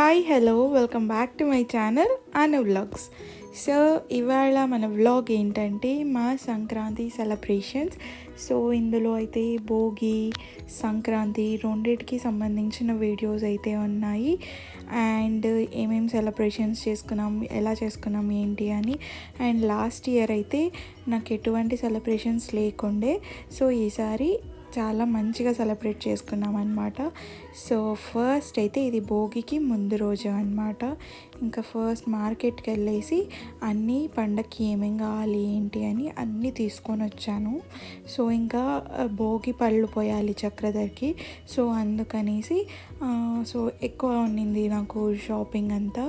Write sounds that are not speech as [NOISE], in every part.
Hi hello welcome back to my channel Anu vlogs so ఇవాళ మన vlog ఏంటంటే మా సంక్రాంతి సెలబ్రేషన్స్ సో ఇందులో అయితే భోగి సంక్రాంతి రెండింటికి సంబంధించిన వీడియోస్ అయితే ఉన్నాయి. అండ్ ఏమేమి సెలబ్రేషన్స్ చేసుకున్నాం ఎలా చేసుకున్నాం ఏంటి అని. అండ్ లాస్ట్ ఇయర్ అయితే నాకు ఎటువంటి సెలబ్రేషన్స్ లేకుండే. సో ఈసారి చాలా మంచిగా సెలబ్రేట్ చేసుకున్నాం అనమాట సో ఫస్ట్ అయితే ఇది భోగికి ముందు రోజు అనమాట ఇంకా ఫస్ట్ మార్కెట్కి వెళ్ళేసి అన్నీ పండగకి ఏమేం కావాలి ఏంటి అని అన్నీ తీసుకొని వచ్చాను. సో ఇంకా భోగి పళ్ళు పోయాలి చక్రధర్కి. సో అందుకనేసి సో ఎక్కువ ఉండింది నాకు షాపింగ్ అంతా.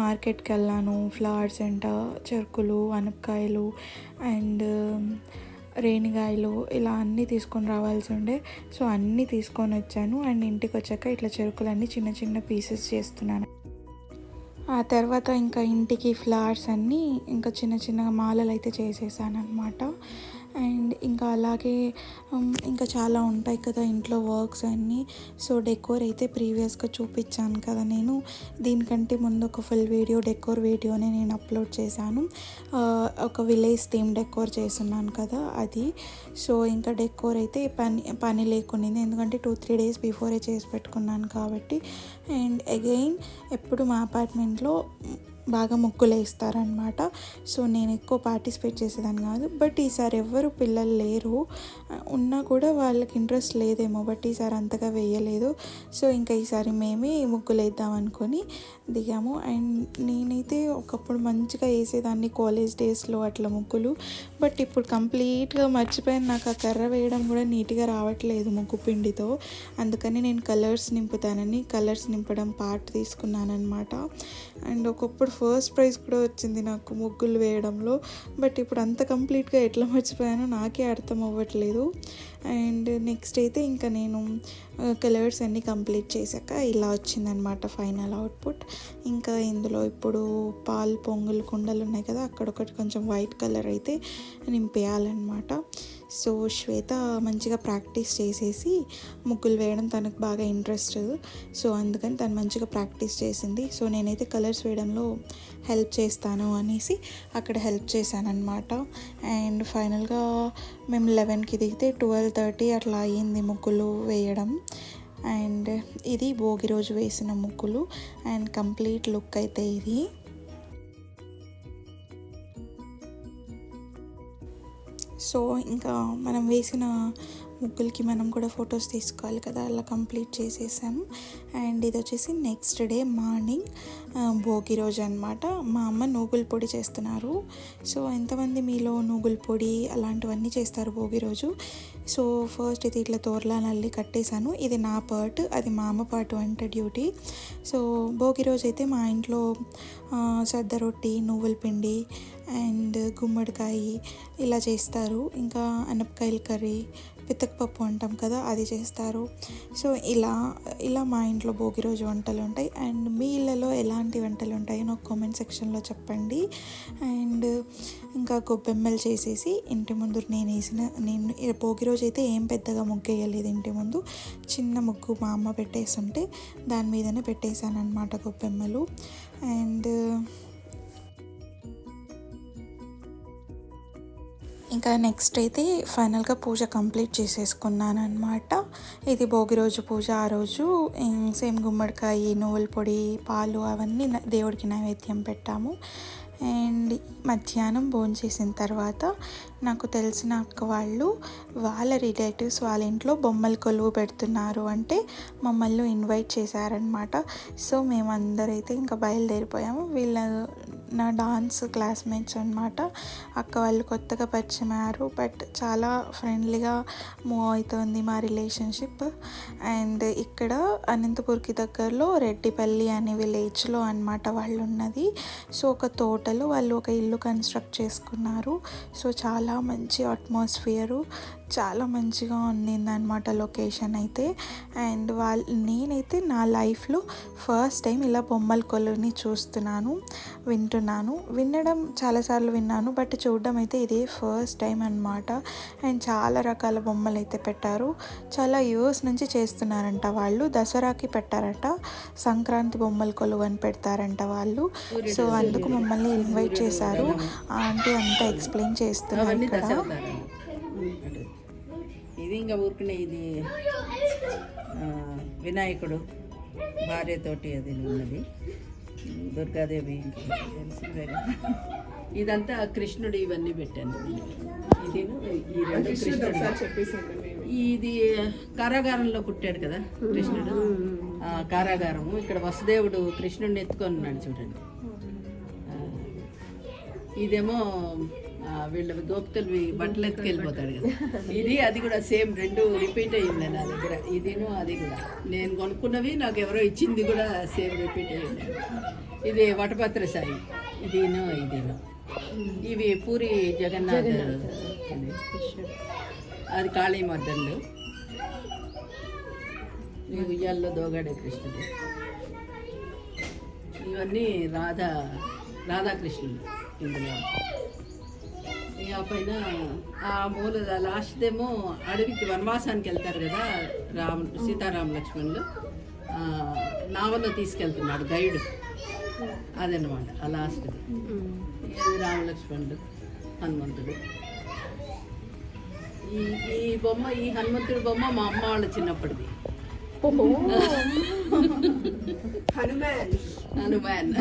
మార్కెట్కి వెళ్ళాను ఫ్లవర్స్ అంట చెరుకులు అనపకాయలు అండ్ రేణిగాయలు ఇలా అన్నీ తీసుకొని రావాల్సి ఉండే. సో అన్నీ తీసుకొని వచ్చాను. అండ్ ఇంటికి వచ్చాక ఇట్లా చెరుకులన్నీ చిన్న చిన్న పీసెస్ చేస్తున్నాను. ఆ తర్వాత ఇంకా ఇంటికి ఫ్లవర్స్ అన్నీ ఇంకా చిన్న చిన్న మాలలు అయితే చేసేసాను అనమాట అండ్ ఇంకా అలాగే ఇంకా చాలా ఉంటాయి కదా ఇంట్లో వర్క్స్ అన్నీ. సో డెకోర్ అయితే ప్రీవియస్గా చూపించాను కదా నేను. దీనికంటే ముందు ఒక ఫుల్ వీడియో డెకోర్ వీడియోని నేను అప్లోడ్ చేశాను. ఒక విలేజ్ థీమ్ డెకోర్ చేస్తున్నాను కదా అది. సో ఇంకా డెకోర్ అయితే పని పని లేకుండా ఎందుకంటే టూ త్రీ డేస్ బిఫోరే చేసి పెట్టుకున్నాను కాబట్టి. అండ్ అగైన్ ఎప్పుడు మా అపార్ట్మెంట్లో బాగా ముగ్గులు వేస్తారనమాట సో నేను ఎక్కువ పార్టిసిపేట్ చేసేదాన్ని కాదు. బట్ ఈసారి ఎవ్వరు పిల్లలు లేరు. ఉన్నా కూడా వాళ్ళకి ఇంట్రెస్ట్ లేదేమో. బట్ ఈసారి అంతగా వేయలేదు. సో ఇంకా ఈసారి మేమే ముగ్గులు వేద్దాం అనుకొని దిగాము. అండ్ నేనైతే ఒకప్పుడు మంచిగా వేసేదాన్ని కాలేజ్ డేస్లో అట్లా ముగ్గులు. బట్ ఇప్పుడు కంప్లీట్గా మర్చిపోయాను. నాకు ఆ కర్ర వేయడం కూడా నీట్గా రావట్లేదు ముగ్గు పిండితో. అందుకని నేను కలర్స్ నింపుతానని కలర్స్ నింపడం పార్ట్ తీసుకున్నాను అనమాట అండ్ ఒకప్పుడు ఫస్ట్ ప్రైజ్ కూడా వచ్చింది నాకు ముగ్గులు వేయడంలో. బట్ ఇప్పుడు అంత కంప్లీట్గా ఎట్లా మర్చిపోయానో నాకే అర్థం అవ్వట్లేదు. అండ్ నెక్స్ట్ అయితే ఇంకా నేను కలర్స్ అన్నీ కంప్లీట్ చేశాక ఇలా వచ్చిందనమాట ఫైనల్ అవుట్పుట్ ఇంకా ఇందులో ఇప్పుడు పాలు పొంగులు కుండలు ఉన్నాయి కదా అక్కడ ఒకటి కొంచెం వైట్ కలర్ అయితే నింపేయాలన్నమాట. సో శ్వేత మంచిగా ప్రాక్టీస్ చేసేసి ముగ్గులు వేయడం తనకు బాగా ఇంట్రెస్ట్. సో అందుకని తను మంచిగా ప్రాక్టీస్ చేసింది. సో నేనైతే కలర్స్ వేయడంలో హెల్ప్ చేస్తాను అనేసి అక్కడ హెల్ప్ చేశాను అండ్ ఫైనల్గా మేము లెవెన్కి దిగితే ట్వెల్వ్ థర్టీ అట్లా అయ్యింది ముగ్గులు వేయడం. అండ్ ఇది భోగి రోజు వేసిన ముగ్గులు. అండ్ కంప్లీట్ లుక్ అయితే ఇది. సో ఇంకా మనం వేసిన ముగ్గులకి మనం కూడా ఫొటోస్ తీసుకోవాలి కదా అలా కంప్లీట్ చేసేసాము అండ్ ఇది వచ్చేసి నెక్స్ట్ డే మార్నింగ్ భోగి రోజు అనమాట మా అమ్మ నూగుల పొడి చేస్తున్నారు. సో ఎంతమంది మీలో నూగుల పొడి అలాంటివన్నీ చేస్తారు భోగి రోజు? సో ఫస్ట్ ఇది ఇట్లా తోరలా నల్లి కట్టేశాను. ఇది నా పార్ట్ అది మా అమ్మ పార్ట్ వంట డ్యూటీ. సో భోగి రోజు అయితే మా ఇంట్లో సద్ద రొట్టి నువ్వుల పిండి అండ్ గుమ్మడికాయ ఇలా చేస్తారు. ఇంకా అనపకాయల కర్రీ పితకపప్పు అంటాం కదా అది చేస్తారు. సో ఇలా ఇలా మా ఇంట్లో భోగి రోజు వంటలు ఉంటాయి. అండ్ మీ ఇళ్ళలో ఎలాంటి వంటలు ఉంటాయో నాకు కామెంట్ సెక్షన్లో చెప్పండి. అండ్ ఇంకా గొబ్బెమ్మలు చేసేసి ఇంటి ముందు నేను వేసిన నేను భోగి రోజు అయితే ఏం పెద్దగా ముగ్గు వేయలేదు ఇంటి ముందు. చిన్న ముగ్గు మా అమ్మ పెట్టేస్తుంటే దాని మీదనే పెట్టేశాను అనమాట గొబ్బెమ్మలు. అండ్ ఇంకా నెక్స్ట్ అయితే ఫైనల్గా పూజ కంప్లీట్ చేసేసుకున్నాను అనమాట ఇది భోగి రోజు పూజ ఆ రోజు సేమ్ గుమ్మడికాయ నువ్వుల పొడి పాలు అవన్నీ దేవుడికి నైవేద్యం పెట్టాము. అండ్ మధ్యాహ్నం భోజనం చేసిన తర్వాత నాకు తెలిసిన అక్క వాళ్ళు వాళ్ళ రిలేటివ్స్ వాళ్ళ ఇంట్లో బొమ్మలు కొలువు పెడుతున్నారు అంటే మమ్మల్ని ఇన్వైట్ చేశారనమాట సో మేమందరైతే ఇంకా బయలుదేరిపోయాము. వీళ్ళ నా డాన్స్ క్లాస్మేట్స్ అనమాట అక్క వాళ్ళు కొత్తగా పరిచయం అయ్యారు. బట్ చాలా ఫ్రెండ్లీగా మూవ్ అవుతుంది మా రిలేషన్షిప్. అండ్ ఇక్కడ అనంతపూర్కి దగ్గరలో రెడ్డిపల్లి అనే విలేజ్లో అనమాట వాళ్ళు ఉన్నది సో ఒక తోటలో వాళ్ళు ఒక ఇల్లు కన్స్ట్రక్ట్ చేసుకున్నారు. సో చాలా మంచి అట్మాస్ఫియరు. చాలా మంచిగా ఉండింది అనమాట లొకేషన్ అయితే. అండ్ వాళ్ళ నేనైతే నా లైఫ్లో ఫస్ట్ టైం ఇలా బొమ్మల కొలువుని చూస్తున్నాను. వింటున్నాను. వింటున్నాను వినడం చాలాసార్లు విన్నాను. బట్ చూడడం అయితే ఇదే ఫస్ట్ టైం అనమాట అండ్ చాలా రకాల బొమ్మలు అయితే పెట్టారు. చాలా ఇయర్స్ నుంచి చేస్తున్నారంట వాళ్ళు. దసరాకి పెట్టారట. సంక్రాంతి బొమ్మలు కొలువు అని పెడతారంట వాళ్ళు. సో అందుకు మమ్మల్ని ఇన్వైట్ చేశారు. ఆంటీ అంతా ఎక్స్ప్లెయిన్ చేస్తున్నారు ఇక్కడ. ఇది ఇంకా ఊరుకునే ఇది వినాయకుడు భార్యతోటి అది ఉన్నది. దుర్గాదేవి. ఇదంతా కృష్ణుడు ఇవన్నీ పెట్టాను. ఇది ఈ రెండు కృష్ణుడు ఇది కారాగారంలో పుట్టాడు కదా కృష్ణుడు? ఆ, కారాగారము. ఇక్కడ వసుదేవుడు కృష్ణుడిని ఎత్తుకొని ఉన్నాడు చూడండి. ఇదేమో వీళ్ళ గోపికలు బట్టలు ఎత్తుకెళ్ళిపోతాడు కదా. ఇది అది కూడా సేమ్ రెండు రిపీట్ అయ్యింది నా దగ్గర. ఇదిను అది కూడా. నేను కొనుక్కున్నవి నాకు ఎవరో ఇచ్చింది కూడా సేమ్ రిపీట్ అయ్యింది. ఇది వటపత్ర సాయి ఇదిను ఇదిను. ఇవి పూరి జగన్నాథ్. అది. కాళీమర్దన్లు ఈ ఉయ్యాల్లో దోగాడే కృష్ణుడు. ఇవన్నీ రాధా రాధాకృష్ణుడు ఇందులో. ఇక పైన ఆ మూల లాస్ట్ ఏమో అడవికి వనవాసానికి వెళ్తారు కదా రామ్ సీతారామ లక్ష్మణులు. ఆ, నావలో తీసుకెళ్తున్నాడు గైడ్. అదనమాట ఆ లాస్ట్. రామలక్ష్మణుడు హనుమంతుడు. ఈ ఈ బొమ్మ ఈ హనుమంతుడి బొమ్మ మా అమ్మ వాళ్ళ చిన్నప్పటిది. [LAUGHS] హనుమాన్. హనుమాన్.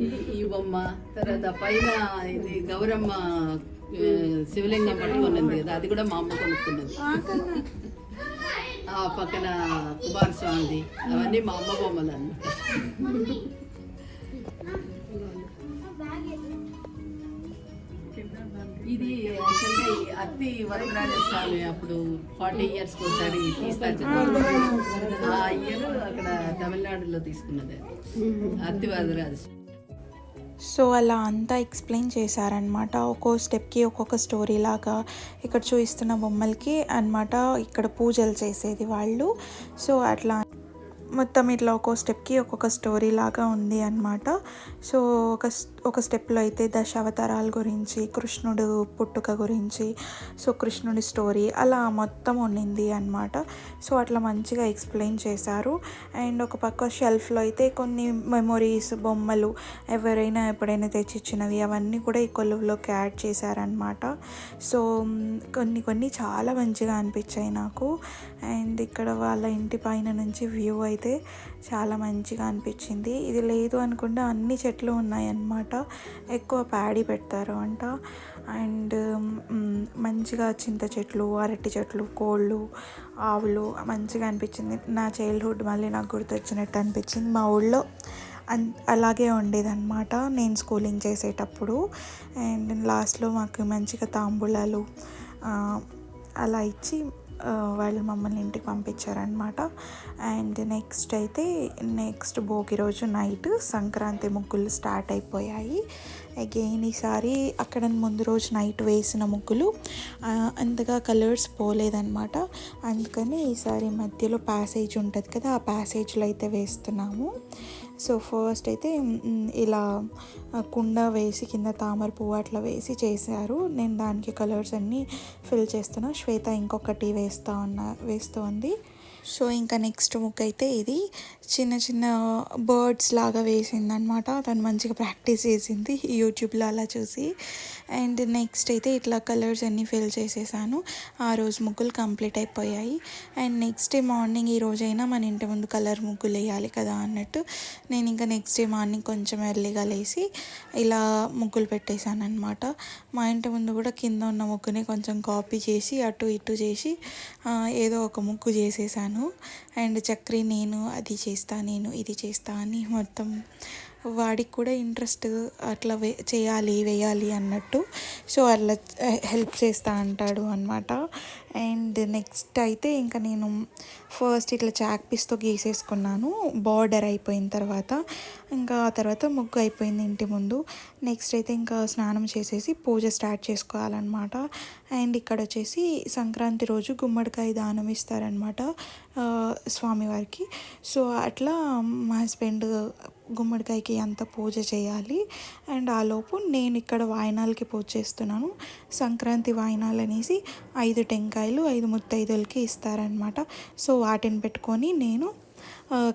ఈ- ఈ బొమ్మ తర్వాత పైన ఇది గౌరమ్మ శివలింగం పట్టుకున్నది కదా అది కూడా మా అమ్మ కొనుక్కున్నది. ఆ పక్కన కుమారస్వామిది అవన్నీ మా అమ్మ బొమ్మలు అన్నమాట. ఇది యాక్చువల్గా ఈ అత్తి వరదరాజ స్వామి అప్పుడు ఫార్టీ ఇయర్స్ ఒకసారి తీస్తారు ఆ ఇయర్ అక్కడ తమిళనాడులో తీసుకున్నది. అత్తి వరదరాజ. సో అలా అంతా ఎక్స్ప్లెయిన్ చేశారనమాట ఒక్కో స్టెప్కి ఒక్కొక్క స్టోరీ లాగా ఇక్కడ చూపిస్తున్న బొమ్మలకి అన్నమాట ఇక్కడ పూజలు చేసేది వాళ్ళు. సో అట్లా మొత్తం ఇట్లా ఒక్కో స్టెప్కి ఒక్కొక్క స్టోరీ లాగా ఉంది అనమాట సో ఒక ఒక స్టెప్లో అయితే దశావతారాల గురించి కృష్ణుడు పుట్టుక గురించి సో కృష్ణుడి స్టోరీ అలా మొత్తం ఉండింది అనమాట సో అట్లా మంచిగా ఎక్స్ప్లెయిన్ చేశారు. అండ్ ఒక పక్క షెల్ఫ్లో అయితే కొన్ని మెమొరీస్ బొమ్మలు ఎవరైనా ఎప్పుడైనా తెచ్చిచ్చినవి అవన్నీ కూడా ఈ కొలువులోకి యాడ్ చేశారనమాట సో కొన్ని కొన్ని చాలా మంచిగా అనిపించాయి నాకు. అండ్ ఇక్కడ వాళ్ళ ఇంటి పైన నుంచి వ్యూ అయితే చాలా మంచిగా అనిపించింది. ఇది లేదు అనుకుంటే అన్ని చెట్లు ఉన్నాయన్నమాట. ఎక్కువ ప్యాడీ పెడతారు అంట. అండ్ మంచిగా చింత చెట్లు అరటి చెట్లు కోళ్ళు ఆవులు మంచిగా అనిపించింది. నా చైల్డ్హుడ్ మళ్ళీ నాకు గుర్తొచ్చినట్టు అనిపించింది. మా ఊళ్ళో అన్ అలాగే ఉండేదన్నమాట నేను స్కూలింగ్ చేసేటప్పుడు. అండ్ లాస్ట్లో మాకు మంచిగా తాంబూలాలు అలా ఇచ్చి వాళ్ళు మమ్మల్ని ఇంటికి పంపించారనమాట అండ్ నెక్స్ట్ అయితే నెక్స్ట్ భోగి రోజు నైట్ సంక్రాంతి ముగ్గులు స్టార్ట్ అయిపోయాయి. అగైన్ ఈసారి అక్కడ ముందు రోజు నైట్ వేసిన ముగ్గులు అంతగా కలర్స్ పోలేదన్నమాట. అందుకని ఈసారి మధ్యలో ప్యాసేజ్ ఉంటుంది కదా ఆ ప్యాసేజ్లో అయితే వేస్తున్నాము. సో ఫస్ట్ అయితే ఇలా కుండ వేసి కింద తామర పువ్వు అట్లా వేసి చేశారు. నేను దానికి కలర్స్ అన్నీ ఫిల్ చేస్తున్నా. శ్వేత ఇంకొకటి వేస్తా ఉన్నా వేస్తోంది. సో ఇంకా నెక్స్ట్ ముక్ అయితే ఇది చిన్న చిన్న బర్డ్స్ లాగా వేసిందనమాట తను మంచిగా ప్రాక్టీస్ చేసింది యూట్యూబ్లో అలా చూసి. అండ్ నెక్స్ట్ అయితే ఇట్లా కలర్స్ అన్నీ ఫిల్ చేసేసాను. ఆ రోజు ముగ్గులు కంప్లీట్ అయిపోయాయి. అండ్ నెక్స్ట్ డే మార్నింగ్ ఈ రోజైనా మన ఇంటి ముందు కలర్ ముగ్గులు వేయాలి కదా అన్నట్టు నేను ఇంకా నెక్స్ట్ డే మార్నింగ్ కొంచెం ఎర్లీగా లేసి ఇలా ముగ్గులు పెట్టేశాను అనమాట మా ఇంటి ముందు కూడా కింద ఉన్న ముగ్గుని కొంచెం కాపీ చేసి అటు ఇటు చేసి ఏదో ఒక ముగ్గు చేసేసాను. అండ్ చక్రి నేను అది చేస్తా నేను ఇది చేస్తా అని మొత్తం వాడికి కూడా ఇంట్రెస్ట్ అట్లా వే చేయాలి వేయాలి అన్నట్టు. సో అట్లా హెల్ప్ చేస్తా అంటాడు అనమాట అండ్ నెక్స్ట్ అయితే ఇంకా నేను ఫస్ట్ ఇట్లా చాక్ పీస్తో గీసేసుకున్నాను. బార్డర్ అయిపోయిన తర్వాత ఇంకా ఆ తర్వాత ముగ్గు అయిపోయింది ఇంటి ముందు. నెక్స్ట్ అయితే ఇంకా స్నానం చేసేసి పూజ స్టార్ట్ చేసుకోవాలన్నమాట. అండ్ ఇక్కడ వచ్చేసి సంక్రాంతి రోజు గుమ్మడికాయ దానం ఇస్తారనమాట స్వామివారికి. సో అట్లా మా హస్బెండ్ గుమ్మడికాయకి అంత పూజ చేయాలి. అండ్ ఆలోపు నేను ఇక్కడ వాయినాలకి పూజ చేస్తున్నాను. సంక్రాంతి వాయినాలు అనేసి ఐదు టెంకాయలు ఐదు ముత్తైదులకి ఇస్తారనమాట సో వాటిని పెట్టుకొని నేను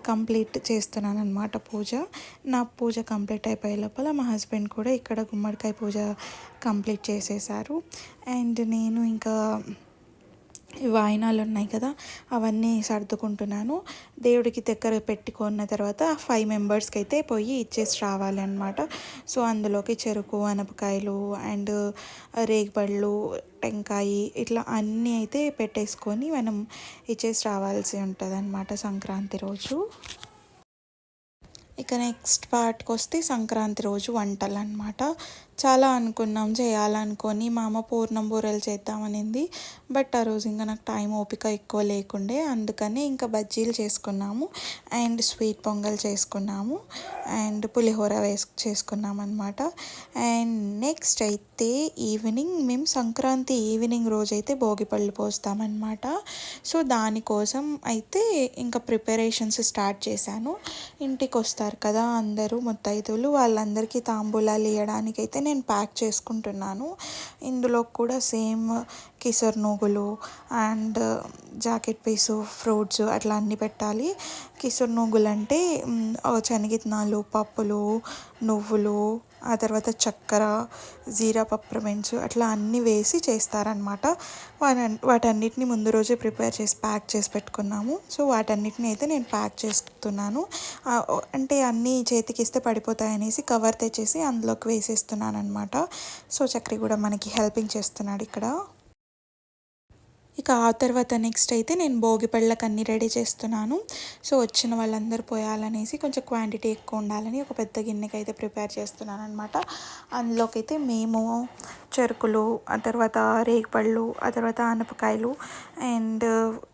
కంప్లీట్ చేస్తున్నాను అనమాట పూజ. నా పూజ కంప్లీట్ అయిపోయే లోపల మా హస్బెండ్ కూడా ఇక్కడ గుమ్మడికాయ పూజ కంప్లీట్ చేసేసారు. అండ్ నేను ఇంకా వాయినాలు ఉన్నాయి కదా అవన్నీ సర్దుకుంటున్నాను. దేవుడికి దగ్గర పెట్టుకున్న తర్వాత ఫైవ్ మెంబర్స్కి అయితే పోయి ఇచ్చేసి రావాలి అనమాట సో అందులోకి చెరుకు అనపకాయలు అండ్ రేగిపళ్ళు టెంకాయ ఇట్లా అన్నీ అయితే పెట్టేసుకొని మనం ఇచ్చేసి రావాల్సి ఉంటుంది అన్నమాట సంక్రాంతి రోజు. ఇక నెక్స్ట్ పార్ట్కి వస్తే సంక్రాంతి రోజు వంటలు అనమాట చాలా అనుకున్నాం చేయాలనుకొని మా అమ్మ పూర్ణం బూరెలు చేద్దామనింది. బట్ ఆ రోజు ఇంకా నాకు టైం ఓపిక ఎక్కువ లేకుండే. అందుకని ఇంకా బజ్జీలు చేసుకున్నాము. అండ్ స్వీట్ పొంగల్ చేసుకున్నాము. అండ్ పులిహోర వేసు చేసుకున్నాం అనమాట అండ్ నెక్స్ట్ అయితే ఈవినింగ్ మేము సంక్రాంతి ఈవినింగ్ రోజు అయితే భోగిపళ్ళు పోస్తామన్నమాట. సో దానికోసం అయితే ఇంకా ప్రిపరేషన్స్ స్టార్ట్ చేశాను. ఇంటికి వస్తారు కదా అందరూ ముత్తైదువులు వాళ్ళందరికీ తాంబూలాలు ఇవ్వడానికి అయితే నేను ప్యాక్ చేసుకుంటున్నాను. ఇందులో కూడా సేమ్ కిసర్ నూగులు అండ్ జాకెట్ పీసు ఫ్రూట్స్ అట్లా అన్నీ పెట్టాలి. కిసర్ నూగులు అంటే మ్, శనగిత్తనాలు పప్పులు నువ్వులు ఆ తర్వాత చక్కెర జీరా పప్రమెంట్స్ అట్లా అన్నీ వేసి చేస్తారనమాట వాటన్నిటిని ముందు రోజే ప్రిపేర్ చేసి ప్యాక్ చేసి పెట్టుకున్నాము. సో వాటన్నిటిని అయితే నేను ప్యాక్ చేస్తున్నాను. అంటే అన్నీ చేతికి ఇస్తే కవర్ తెచ్చేసి అందులోకి వేసేస్తున్నాను అనమాట సో చక్రి కూడా మనకి హెల్పింగ్ చేస్తున్నాడు ఇక్కడ. ఇక ఆ తర్వాత నెక్స్ట్ అయితే నేను భోగి పళ్ళకి అన్నీ రెడీ చేస్తున్నాను. సో వచ్చిన వాళ్ళందరూ పోయాలనేసి కొంచెం క్వాంటిటీ ఎక్కువ ఉండాలని ఒక పెద్ద గిన్నెకి అయితే ప్రిపేర్ చేస్తున్నాను అనమాట అందులోకి అయితే మేము చెరుకులు ఆ తర్వాత రేగిపళ్ళు ఆ తర్వాత ఆనపకాయలు అండ్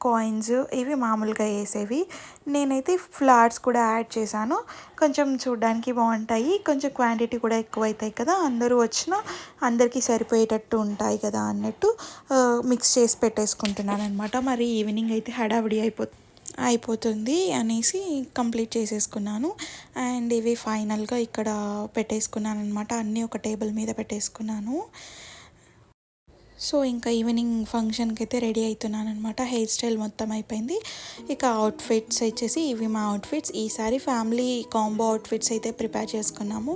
కాయిన్స్ ఇవి మామూలుగా వేసేవి. నేనైతే ఫ్లవర్స్ కూడా యాడ్ చేశాను. కొంచెం చూడడానికి బాగుంటాయి. కొంచెం క్వాంటిటీ కూడా ఎక్కువ అవుతాయి కదా. అందరూ వచ్చిన అందరికీ సరిపోయేటట్టు ఉంటాయి కదా అన్నట్టు మిక్స్ చేసి పెట్టేసుకుంటున్నాను అనమాట మరి ఈవినింగ్ అయితే హడావిడి అయిపోతుంది అయిపోతుంది అనేసి కంప్లీట్ చేసేసుకున్నాను. అండ్ ఇవి ఫైనల్గా ఇక్కడ పెట్టేసుకున్నాను అనమాట అన్నీ ఒక టేబుల్ మీద పెట్టేసుకున్నాను. సో ఇంకా ఈవినింగ్ ఫంక్షన్కి అయితే రెడీ అవుతున్నాను అనమాట హెయిర్ స్టైల్ మొత్తం అయిపోయింది. ఇక అవుట్ఫిట్స్ వచ్చేసి ఇవి మా అవుట్ఫిట్స్ ఈసారి ఫ్యామిలీ కాంబో అవుట్ఫిట్స్ అయితే ప్రిపేర్ చేసుకున్నాము.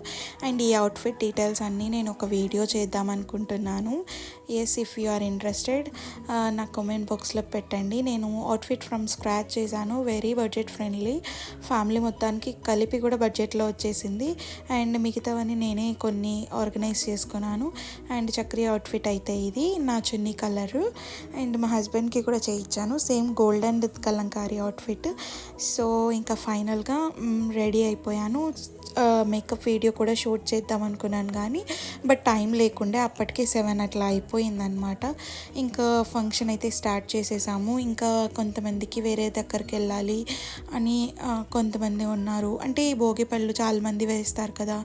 అండ్ ఈ అవుట్ఫిట్ డీటెయిల్స్ అన్నీ నేను ఒక వీడియో చేద్దాం అనుకుంటున్నాను. Yes if you are interested నా కామెంట్ బాక్స్లో పెట్టండి. నేను అవుట్ఫిట్ ఫ్రమ్ స్క్రాచ్ చేశాను. వెరీ బడ్జెట్ ఫ్రెండ్లీ ఫ్యామిలీ మొత్తానికి కలిపి కూడా బడ్జెట్లో వచ్చేసింది. అండ్ మిగతావన్నీ నేనే కొన్ని ఆర్గనైజ్ చేసుకున్నాను. అండ్ చక్రీ అవుట్ఫిట్ అయితే ఇది. నా చున్నీ కలరు. అండ్ మా హస్బెండ్కి కూడా చేయించాను same golden and Kalamkari outfit so ఇంకా ఫైనల్గా రెడీ అయిపోయాను. మేకప్ వీడియో కూడా షూట్ చేద్దాం అనుకున్నాను కానీ బట్ టైం లేకుండే అప్పటికే సెవెన్ అట్లా అయిపోయిందనమాట ఇంకా ఫంక్షన్ అయితే స్టార్ట్ చేసేసాము. ఇంకా కొంతమందికి వేరే దగ్గరికి వెళ్ళాలి అని కొంతమంది ఉన్నారు. అంటే ఈ భోగి పళ్ళు చాలామంది వేస్తారు కదా.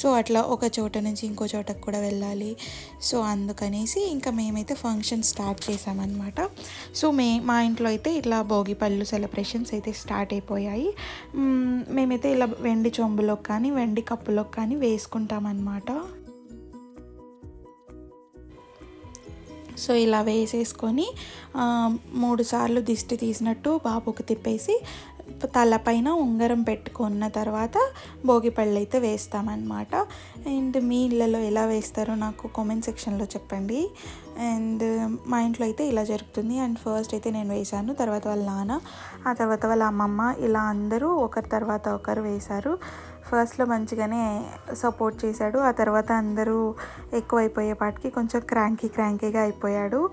సో అట్లా ఒక చోట నుంచి ఇంకో చోటకు కూడా వెళ్ళాలి. సో అందుకనేసి ఇంకా మేమైతే ఫంక్షన్ స్టార్ట్ చేసామన్నమాట. సో మే మా ఇంట్లో అయితే ఇట్లా భోగి పళ్ళు సెలబ్రేషన్స్ అయితే స్టార్ట్ అయిపోయాయి. మేమైతే ఇలా వెండి చొంబులో కానీ వెండి కప్పులో కానీ వేసుకుంటామన్నమాట. సో ఇలా వేసేసుకొని మూడుసార్లు మూడు సార్లు దిష్టి తీసినట్టు బాబుకి తిప్పేసి తలపైన ఉంగరం పెట్టుకున్న తర్వాత భోగిపళ్ళు అయితే వేస్తామన్నమాట. అండ్ మీ ఇళ్ళలో ఎలా వేస్తారో నాకు కామెంట్ సెక్షన్లో చెప్పండి. అండ్ మా ఇంట్లో అయితే ఇలా జరుగుతుంది. అండ్ ఫస్ట్ అయితే నేను వేశాను తర్వాత వాళ్ళ నాన్న ఆ తర్వాత వాళ్ళ అమ్మమ్మ ఇలా అందరూ ఒకరి తర్వాత ఒకరు వేశారు. ఫస్ట్లో మంచిగానే సపోర్ట్ చేశాడు. ఆ తర్వాత అందరూ ఎక్కువైపోయేపాటికి కొంచెం క్రాంకీ క్రాంకీగా అయిపోయాడు.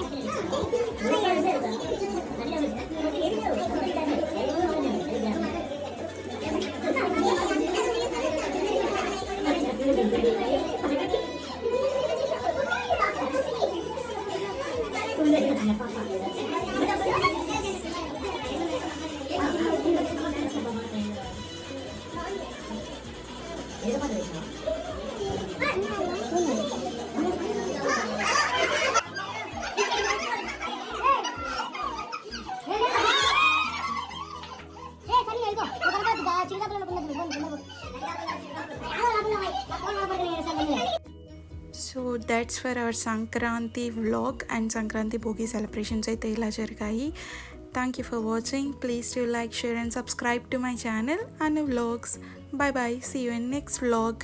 So [LAUGHS] that's for our Sankranti vlog and Sankranti Bhogi celebrations అయితే ఇలా జరిగాయి. Thank you for watching please to like share and subscribe to my channel and vlogs bye bye see you in next vlog